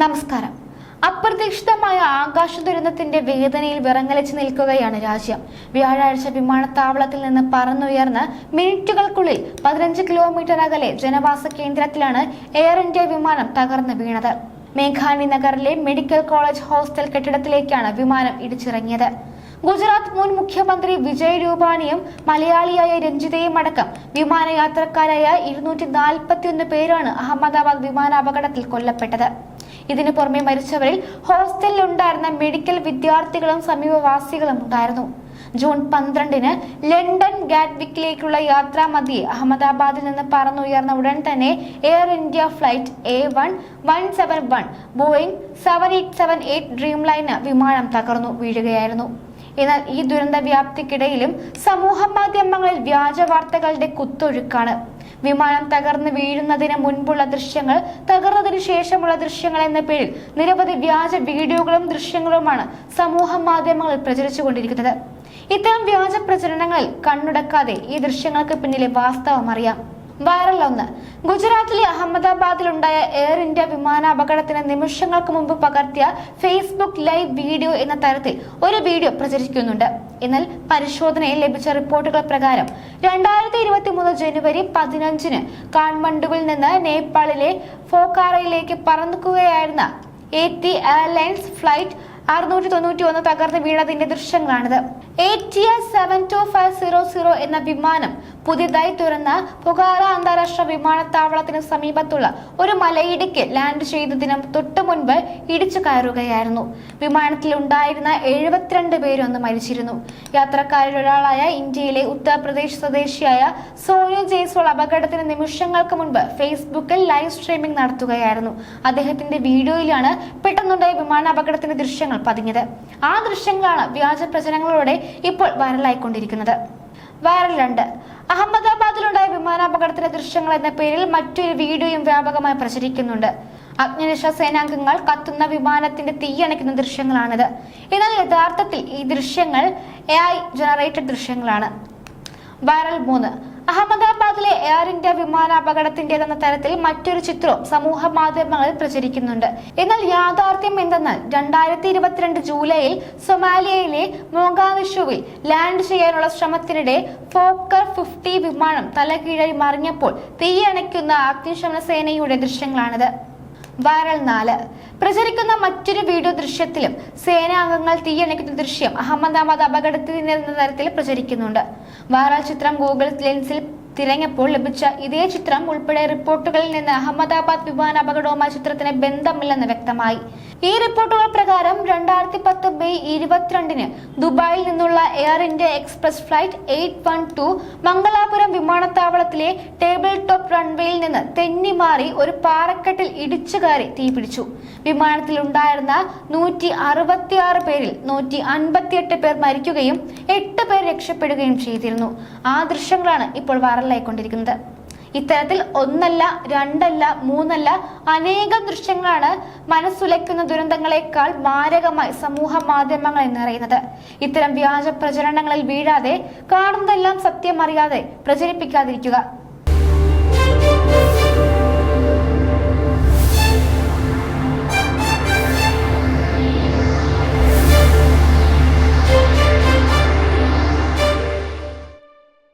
നമസ്കാരം. അപ്രതീക്ഷിതമായ ആകാശ ദുരന്തത്തിന്റെ വേദനയിൽ വിറങ്ങലിച്ച് നിൽക്കുകയാണ് രാജ്യം. വ്യാഴാഴ്ച വിമാനത്താവളത്തിൽ നിന്ന് പറന്നുയർന്ന് മിനിറ്റുകൾക്കുള്ളിൽ പതിനഞ്ച് കിലോമീറ്റർ അകലെ ജനവാസ കേന്ദ്രത്തിലാണ് എയർ ഇന്ത്യ വിമാനം തകർന്നു വീണത്. മേഘാനി നഗറിലെ മെഡിക്കൽ കോളേജ് ഹോസ്റ്റൽ കെട്ടിടത്തിലേക്കാണ് വിമാനം ഇടിച്ചിറങ്ങിയത്. ഗുജറാത്ത് മുൻ മുഖ്യമന്ത്രി വിജയ് രൂപാണിയും മലയാളിയായ രഞ്ജിതയും അടക്കം വിമാനയാത്രക്കാരായ ഇരുന്നൂറ്റി നാൽപ്പത്തിയൊന്ന് പേരാണ് അഹമ്മദാബാദ് വിമാനാപകടത്തിൽ കൊല്ലപ്പെട്ടത്. ഇതിനു പുറമെ മരിച്ചവരിൽ ഹോസ്റ്റലിൽ ഉണ്ടായിരുന്ന മെഡിക്കൽ വിദ്യാർത്ഥികളും സമീപവാസികളും ഉണ്ടായിരുന്നു. ജൂൺ പന്ത്രണ്ടിന് ലണ്ടൻ ഗാറ്റ്വിക്കിലേക്കുള്ള യാത്രാ മധ്യേ അഹമ്മദാബാദിൽ നിന്ന് പറന്നുയർന്ന ഉടൻ തന്നെ Air India flight A one one seven one Boeing seven eight seven eight Dreamliner വിമാനം തകർന്നു വീഴുകയായിരുന്നു. എന്നാൽ ഈ ദുരന്ത വ്യാപ്തിക്കിടയിലും സമൂഹ മാധ്യമങ്ങളിൽ വ്യാജ വാർത്തകളുടെ കുത്തൊഴുക്കാണ്. വിമാനം തകർന്ന് വീഴുന്നതിന് മുൻപുള്ള ദൃശ്യങ്ങൾ തകർന്നതിനു ശേഷമുള്ള ദൃശ്യങ്ങൾ എന്ന പേരിൽ നിരവധി വ്യാജ വീഡിയോകളും ദൃശ്യങ്ങളുമാണ് സമൂഹ മാധ്യമങ്ങളിൽ പ്രചരിച്ചുകൊണ്ടിരിക്കുന്നത്. ഇത്തരം വ്യാജ പ്രചരണങ്ങളിൽ കണ്ണുടക്കാതെ ഈ ദൃശ്യങ്ങൾക്ക് പിന്നിലെ വാസ്തവം അറിയാം. വൈറൽ ഒന്ന് ഗുജറാത്തിലെ അഹമ്മദാബാദിലുണ്ടായ എയർ ഇന്ത്യ വിമാനാപകടത്തിന് നിമിഷങ്ങൾക്ക് മുമ്പ് പകർത്തിയ ഫേസ്ബുക്ക് ലൈവ് വീഡിയോ എന്ന തരത്തിൽ ഒരു വീഡിയോ പ്രചരിക്കുന്നുണ്ട്. എന്നാൽ പരിശോധനയിൽ ലഭിച്ച റിപ്പോർട്ടുകൾ പ്രകാരം രണ്ടായിരത്തി ഇരുപത്തി മൂന്ന് ജനുവരി പതിനഞ്ചിന് കാഠ്മണ്ഡുവിൽ നിന്ന് നേപ്പാളിലെ ഫോക്കാറയിലേക്ക് പറന്നുകയായിരുന്ന എ ടി എയർലൈൻസ് ഫ്ലൈറ്റ് അറുന്നൂറ്റി തൊണ്ണൂറ്റി ഒന്ന് തകർന്ന് വീണതിന്റെ ദൃശ്യങ്ങളാണിത്. A T S seven two five zero zero എന്ന വിമാനം പുതിയതായി തുറന്ന പൊകാറ അന്താരാഷ്ട്ര വിമാനത്താവളത്തിന് സമീപത്തുള്ള ഒരു മലയിടിക്ക് ലാൻഡ് ചെയ്തതിനും തൊട്ടു മുൻപ് ഇടിച്ചു കയറുകയായിരുന്നു. വിമാനത്തിൽ ഉണ്ടായിരുന്ന എഴുപത്തിരണ്ട് പേരൊന്ന് മരിച്ചിരുന്നു. യാത്രക്കാരിൽ ഒരാളായ ഇന്ത്യയിലെ ഉത്തർപ്രദേശ് സ്വദേശിയായ സോനു ജയ്സ്വാൾ അപകടത്തിന് നിമിഷങ്ങൾക്ക് മുൻപ് ഫേസ്ബുക്കിൽ ലൈവ് സ്ട്രീമിംഗ് നടത്തുകയായിരുന്നു. അദ്ദേഹത്തിന്റെ വീഡിയോയിലാണ് പെട്ടെന്നുണ്ടായ വിമാന അപകടത്തിന്റെ ദൃശ്യങ്ങൾ പതിഞ്ഞത്. ആ ദൃശ്യങ്ങളാണ് വ്യാജ പ്രചരണങ്ങളോടെ ഇപ്പോൾ വൈറലായിക്കൊണ്ടിരിക്കുന്നത്. വൈറൽ രണ്ട്. അഹമ്മദാബാദിലുണ്ടായ വിമാനാപകടത്തിലെ ദൃശ്യങ്ങൾ എന്ന പേരിൽ മറ്റൊരു വീഡിയോയും വ്യാപകമായി പ്രചരിക്കുന്നുണ്ട്. അഗ്നിരക്ഷാ സേനാംഗങ്ങൾ കത്തുന്ന വിമാനത്തിന്റെ തീയണയ്ക്കുന്ന ദൃശ്യങ്ങളാണിത്. എന്നാൽ യഥാർത്ഥത്തിൽ ഈ ദൃശ്യങ്ങൾ എ ഐ ജനറേറ്റഡ് ദൃശ്യങ്ങളാണ്. വൈറൽ മൂന്ന്. അഹമ്മദാബാദിലെ എയർ ഇന്ത്യ വിമാനാപകടത്തിന്റേതെന്ന തരത്തിൽ മറ്റൊരു ചിത്രവും സമൂഹ മാധ്യമങ്ങളിൽ പ്രചരിക്കുന്നുണ്ട്. എന്നാൽ യാഥാർത്ഥ്യം എന്തെന്നാൽ രണ്ടായിരത്തി ഇരുപത്തിരണ്ട് ജൂലൈയിൽ സൊമാലിയയിലെ മോങ്കാവിഷുവിൽ ലാൻഡ് ചെയ്യാനുള്ള ശ്രമത്തിനിടെ ഫോക്കർ ഫിഫ്റ്റി വിമാനം തലകീഴായി മറിഞ്ഞപ്പോൾ തീയണയ്ക്കുന്ന അഗ്നിശമന സേനയുടെ ദൃശ്യങ്ങളാണിത്. വൈറൽ നാല്. പ്രചരിക്കുന്ന മറ്റൊരു വീഡിയോ ദൃശ്യത്തിലും സേനാംഗങ്ങൾ തീയണയ്ക്കുന്ന ദൃശ്യം അഹമ്മദാബാദ് അപകടത്തിൽ നിന്ന തരത്തിൽ പ്രചരിക്കുന്നുണ്ട്. വൈറൽ ചിത്രം ഗൂഗിൾ ലെൻസിൽ തിരഞ്ഞപ്പോൾ ലഭിച്ച ഇതേ ചിത്രം ഉൾപ്പെടെ റിപ്പോർട്ടുകളിൽ നിന്ന് അഹമ്മദാബാദ് വിമാന അപകടവുമായി ചിത്രത്തിന് ബന്ധമില്ലെന്ന് വ്യക്തമായി. ഈ റിപ്പോർട്ടുകൾ പ്രകാരം രണ്ടായിരത്തി പത്ത് മെയ് ഇരുപത്തിരണ്ടിന് ദുബായിൽ നിന്നുള്ള Air India Express flight eight one two Mangalapuram വിമാനത്താവളത്തിലെ ടേബിൾ ടോപ്പ് റൺവേയിൽ നിന്ന് തെന്നി മാറി ഒരു പാറക്കെട്ടിൽ ഇടിച്ചു കയറി തീപിടിച്ചു വിമാനത്തിൽ ഉണ്ടായിരുന്ന നൂറ്റി അറുപത്തിയാറ് പേരിൽ നൂറ്റി അൻപത്തിയെട്ട് പേർ മരിക്കുകയും എട്ട് പേർ രക്ഷപ്പെടുകയും ചെയ്തിരുന്നു. ആ ദൃശ്യങ്ങളാണ് ഇപ്പോൾ വൈറലായിക്കൊണ്ടിരിക്കുന്നത് ഇത്തരത്തിൽ ഒന്നല്ല രണ്ടല്ല മൂന്നല്ല അനേകം ദൃശ്യങ്ങളാണ് മനസ്സുലയ്ക്കുന്ന ദുരന്തങ്ങളെക്കാൾ മാരകമായി സമൂഹ മാധ്യമങ്ങൾ എന്നറിയുന്നത് ഇത്തരം വ്യാജ പ്രചരണങ്ങളിൽ വീഴാതെ കാണുന്നതെല്ലാം സത്യമറിയാതെ പ്രചരിപ്പിക്കാതിരിക്കുക.